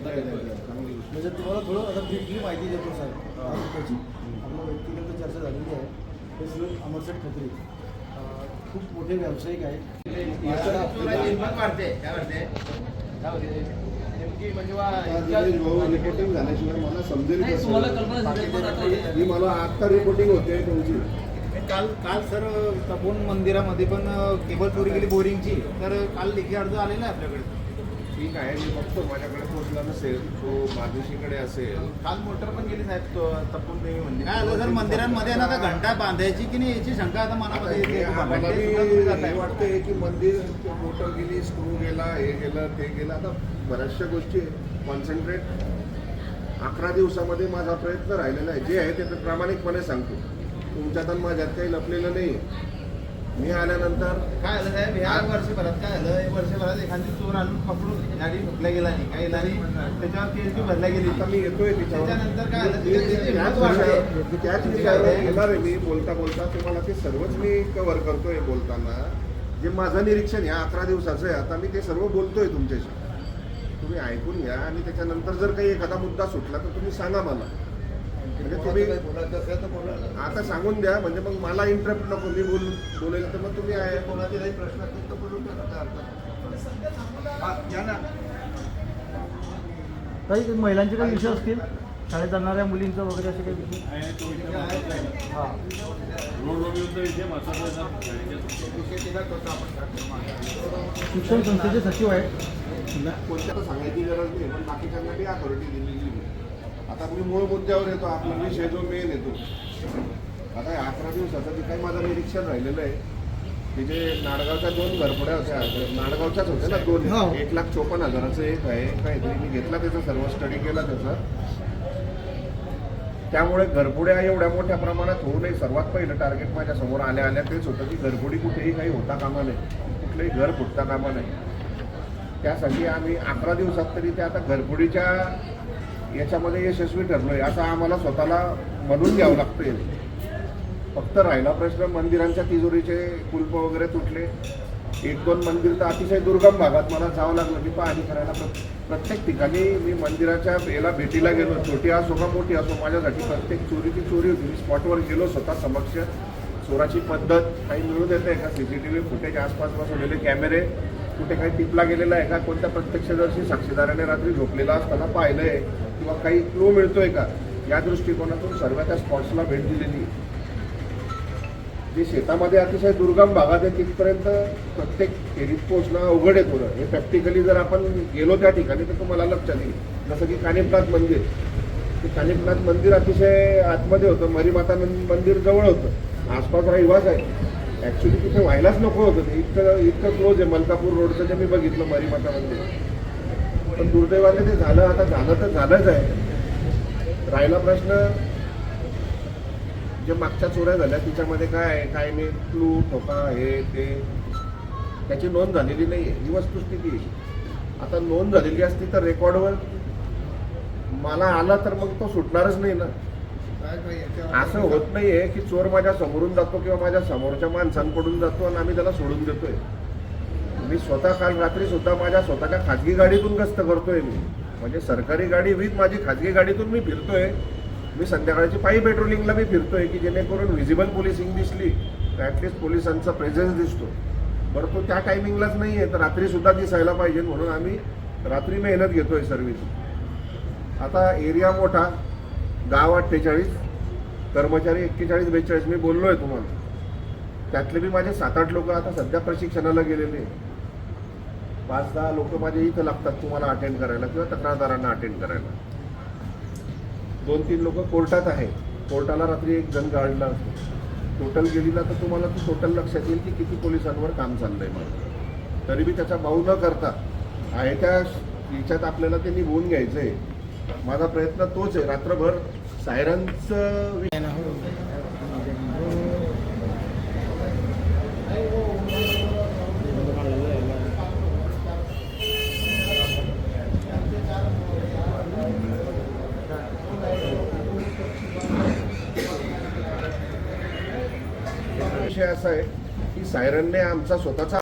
म्हणजे तुम्हाला थोडं आता ब्रीफली माहिती देतो सर त्याची. आपलं व्यक्तिगत चर्चा झालेली आहे. हे सर अमरसेठ खत्री अं, खूप मोठे व्यावसायिक आहेत. रिपोर्टिंग झाल्याशिवाय मला समजेल मी मला आता रिपोर्टिंग होते तुमची काल काल सर तपोन मंदिरामध्ये पण केबल चोरी गेली बोरिंगची तर काल लेखी अर्ज आलेला आहे आपल्याकडे. ठीक आहे मी बघतो. माझ्याकडे पोचला नसेल तो बाजूशीकडे असेल. काल मोटर पण गेली साहेब तो तपोन देवी मंदिर काय आलं सर मंदिरांमध्ये ना आता घंटा बांधायची की नाही याची शंका आता मनामध्ये येते. वाटतंय की मंदिर मोटर गेली स्क्रू गेला हे गेलं ते गेलं. आता बऱ्याचशा गोष्टी कॉन्सन्ट्रेट अकरा दिवसामध्ये माझा प्रयत्न राहिलेला आहे. जे आहे ते प्रामाणिकपणे सांगतो. तुमच्यात आणि माझ्यात काही लपलेलं नाही. मी आल्यानंतर काय आलं साहेब? ह्या वर्षभरात काय आलं वर्षभरात एखादी चोर आणून पकडून गाडी भरल्या गेला नाही. काही गाडी त्याच्यावर केस बी भरल्या गेली मी येतोय त्याच्यानंतर काय मी- त्याची विषयावर येणार आहे मी बोलता बोलता. तुम्हाला ते सर्वच मी कव्हर करतोय बोलताना. जे माझं निरीक्षण या अकरा दिवसाचं आहे आता मी ते सर्व बोलतोय तुमच्याशी. तुम्ही ऐकून घ्या आणि त्याच्यानंतर जर काही एखादा मुद्दा सुटला तर तुम्ही सांगा मला. म्हणजे तुम्ही आता सांगून द्या म्हणजे मग मला इंटरप्ट नको मी बोल बोलेल तर मग तुम्ही आहे. कोणाचे काही प्रश्न असतील तर बोलून. हा, ना. काही महिलांचे काही विषय असतील? शाळेत जाणाऱ्या मुलींचं वगैरे असे काही विषय? हां. शिक्षण संस्थेचे सचिव आहेत. कोणत्या सांगायची गरज नाही पण बाकीच्यांना बी अथॉरिटी दिलेली आहे. आता मी मूळ मुद्द्यावर येतो आपला विषय जो मेन येतो आता अकरा दिवसाचं जे काही माझं निरीक्षण राहिलेलं आहे की जे नाडगावच्या दोन घरपुड्या होत्या नाडगावच्याच होत्या ना हो. दोन एक लाख चोपन्न हजाराचं एक आहे काहीतरी मी घेतला त्याचा सर्व स्टडी केला त्याचा. त्यामुळे घरपुड्या एवढ्या मोठ्या प्रमाणात होऊ नये. सर्वात पहिलं टार्गेट माझ्यासमोर आल्या आल्या तेच होतं की घरपुडी कुठेही काही होता कामा नये. कुठलंही घर फुटता कामा नये. त्यासाठी आम्ही अकरा दिवसात तरी ते आता घरपुडीच्या याच्यामध्ये यशस्वी ठरलोय. असं आम्हाला स्वतःला म्हणून घ्यावं लागतं फक्त राहिला प्रश्न मंदिरांच्या तिजोरीचे कुलप वगैरे तुटले. एक दोन मंदिर तर अतिशय दुर्गम भागात मला जावं लागलं. मी पाहणी करायला प्रत्येक ठिकाणी मी मंदिराच्या याला भेटीला गेलो. छोटी असो का मोठी असो माझ्यासाठी प्रत्येक चोरीची चोरी होती. मी स्पॉटवर गेलो स्वतः समक्ष. चोराची पद्धत काही मिळू देते का C C T V footage आसपास बसवलेले कॅमेरे. कुठे काही टिपला गेलेला आहे का? कोणत्या प्रत्यक्षदर्शी साक्षीदाराने रात्री झोपलेला असताना पाहिलंय किंवा काही क्लू मिळतोय का? या दृष्टिकोनातून सर्व त्या स्पॉट्सला भेट दिलेली जे शेतामध्ये अतिशय दुर्गम भागात आहे तिथपर्यंत प्रत्येक फेरीत पोहोचणं अवघड आहे थोडं. हे प्रॅक्टिकली जर आपण गेलो त्या ठिकाणी तर तुम्हाला लक्षात येईल. जसं की कानिपनाथ मंदिर. ते कानिपनाथ मंदिर अतिशय आतमध्ये होतं. मरीमाता मंदिर जवळ होतं. आसपास रहिवास आहे. ॲक्च्युली तिथे व्हायलाच नको होतं. ते इतकं इतकं क्लोज आहे. मलकापूर रोडचं जे मी बघितलं मरीमाता मंदिर पण दुर्दैवाने ते झालं. आता झालं तर झालंच आहे. राहिला प्रश्न जे मागच्या चोऱ्या झाल्या तिच्यामध्ये काय आहे? काय नाही? क्लू ठोका हे ते. त्याची नोंद झालेली नाही आहे ही वस्तुस्थिती आता नोंद झालेली असती तर रेकॉर्डवर मला आला तर मग तो सुटणारच नाही ना. असं होत नाहीये की चोर माझ्या समोरून जातो किंवा माझ्या समोरच्या माणसांकडून जातो आणि आम्ही त्याला सोडून देतोय. मी स्वतः काल रात्री सुद्धा माझ्या स्वतःच्या खाजगी गाडीतून गस्त करतोय मी. म्हणजे सरकारी गाडी विथ माझी खाजगी गाडीतून मी फिरतोय. मी संध्याकाळची पायी पेट्रोलिंगला मी फिरतोय की जेणेकरून व्हिजिबल पोलिसिंग दिसली तर ॲटलिस्ट पोलिसांचा प्रेझेन्स दिसतो. बरं तो त्या टायमिंगलाच नाही आहे तर रात्रीसुद्धा दिसायला पाहिजे म्हणून आम्ही रात्री मेहनत घेतोय सर्व्हिस आता एरिया मोठा गाव अठ्ठेचाळीस कर्मचारी एक्केचाळीस बेचाळीस. मी बोललो आहे तुम्हाला. त्यातले बी माझे सात आठ लोक आता सध्या प्रशिक्षणाला गेलेले पाच दहा लोक माझे इथं लागतात तुम्हाला अटेंड करायला किंवा तक्रारदारांना अटेंड करायला. दोन तीन लोक कोर्टात आहे कोर्टाला रात्री एक जण गाडला टोटल गेलीला तर तुम्हाला ती टोटल लक्षात येईल की किती पोलिसांवर काम चाललं आहे माझं. तरी मी त्याचा भाऊ न करता आहे त्या याच्यात आपल्याला ते निभवून घ्यायचं आहे माझा प्रयत्न तोच आहे. रात्रभर सायरनचं विषय असा आहे की सायरनने आमचा स्वतःचा